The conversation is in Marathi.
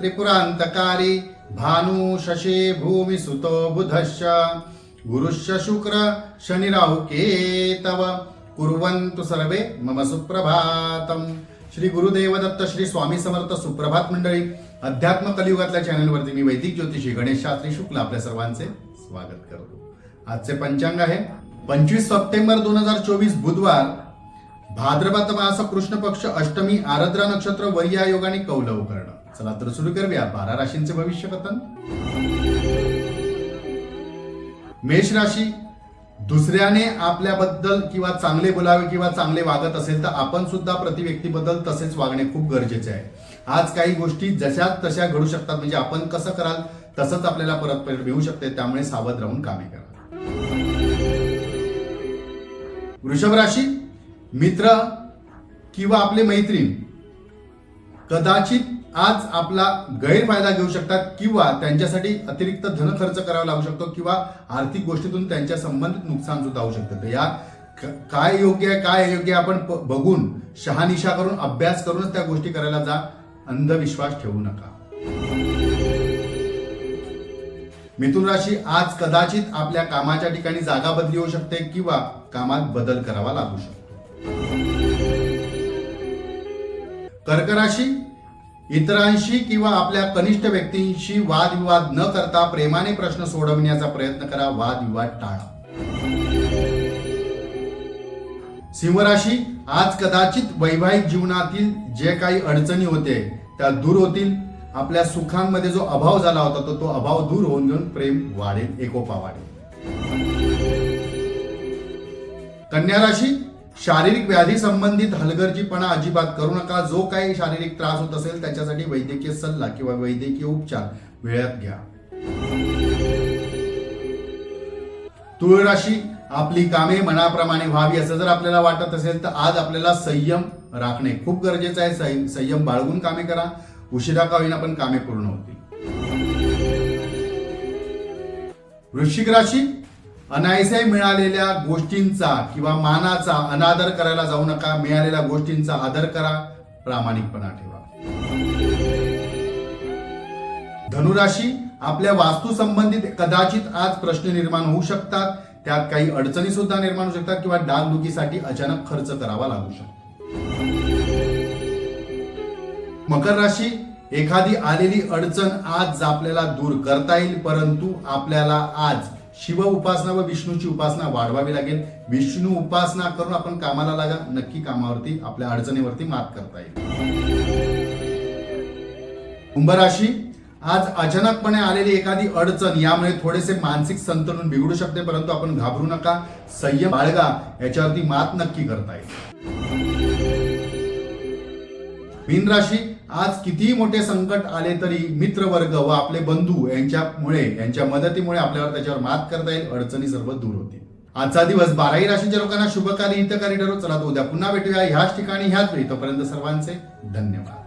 त्रिपुरांतकारी भानु शशे भूमी सुतो बुधश्च। गुरुश्च शुक्र शनिराहु केतव। कुर्वन्तु सर्वे मम सुप्रभातम। श्री गुरुदेव दत्त श्री स्वामी समर्थ सुप्रभात मंडळी अध्यात्म कलियुगातल्या चॅनलवरती मी वैदिक ज्योतिषी गणेश शास्त्री शुक्ल आपल्या सर्वांचे स्वागत करतो. आजचे पंचांग आहे पंचवीस सप्टेंबर दोन हजार चोवीस बुधवार भाद्रपद मास कृष्ण पक्ष अष्टमी आरद्रा नक्षत्र वरिया आणि कौलव करणं. चला तर सुरू करूया. बारा राशींचे भविष्य कथन मेष राशी दुसऱ्याने आपल्याबद्दल किंवा चांगले बोलावे किंवा चांगले वागत असेल तर आपण सुद्धा प्रतिव्यक्तीबद्दल तसेच वागणे खूप गरजेचे आहे. आज काही गोष्टी जशा तशा घडू शकतात. म्हणजे आपण कसं कराल तसंच आपल्याला परत मिळू शकते. त्यामुळे सावध राहून कामे करा. वृषभ राशी मित्र किंवा आपले मैत्रीण कदाचित आज आपला गैरफायदा घेऊ शकतात किंवा त्यांच्यासाठी अतिरिक्त धन खर्च करावा लागू शकतो किंवा आर्थिक गोष्टीतून त्यांच्या संबंधित नुकसान सुद्धा होऊ शकतं. या काय योग्य आहे काय अयोग्य आहे आपण बघून शहानिशा करून अभ्यास करूनच त्या गोष्टी करायला जा. अंधविश्वास ठेवू नका. मिथुन राशी आज कदाचित आपल्या कामाच्या ठिकाणी जागा बदली होऊ शकते किंवा कामात बदल करावा लागू शकतो. कर्कराशी इतरांशी किंवा आपल्या कनिष्ठ व्यक्तींशी वादविवाद न करता प्रेमाने प्रश्न सोडवण्याचा प्रयत्न करा वादविवाद टाळा. सिंहराशी आज कदाचित वैवाहिक जीवनातील जे काही अडचणी होते त्या दूर होतील. आपल्या सुखांमध्ये जो अभाव झाला होता तो तो अभाव दूर होऊन घेऊन प्रेम वाढेल एकोपा वाढेल. कन्या राशी शारीरिक व्याधी संबंधित हलगर्जीपणा अजिबात करू नका. जो काही शारीरिक त्रास होत असेल त्याच्यासाठी वैद्यकीय सल्ला किंवा वैद्यकीय उपचार वेळात घ्या. तुळ राशी आपली कामे मनाप्रमाणे व्हावी असं जर आपल्याला वाटत असेल तर आज आपल्याला संयम राखणे खूप गरजेचं आहे. संयम बाळगून कामे करा. उशिरा का होईना पण कामे पूर्ण होतील. वृश्चिक राशी अनायसे मिळालेल्या गोष्टींचा किंवा मानाचा अनादर करायला जाऊ नका. मिळालेल्या गोष्टींचा आदर करा. प्रामाणिकपणा ठेवा. धनुराशी आपल्या वास्तू संबंधित कदाचित आज प्रश्न निर्माण होऊ शकतात. त्यात काही अडचणी सुद्धा निर्माण होऊ शकतात किंवा डागडुकीसाठी अचानक खर्च करावा लागू शकतो. मकर राशी एखादी आलेली अडचण आज आपल्याला दूर करता येईल परंतु आपल्याला आज शिव उपासना व विष्णूची उपासना वाढवावी लागेल. विष्णू उपासना करून आपण कामाला लागा. नक्की कामावरती आपल्या अडचणीवरती मात करता येईल. कुंभराशी आज अचानकपणे आलेली एखादी अडचण यामुळे थोडेसे मानसिक संतुलन बिघडू शकते परंतु आपण घाबरू नका. संयम बाळगा याच्यावरती मात नक्की करता येईल. मीन राशी आज कितीही मोठे संकट आले तरी मित्र वर्ग व आपले बंधू यांच्यामुळे यांच्या मदतीमुळे आपल्यावर त्याच्यावर मात करता येईल अडचणी सर्व दूर होतील. आजचा दिवस बाराही राशीच्या लोकांना शुभकारी हितकारी ठरो. चला तर उद्या पुन्हा भेटूया. ह्याच ठिकाणी ह्याच वेळी. तोपर्यंत सर्वांचे धन्यवाद.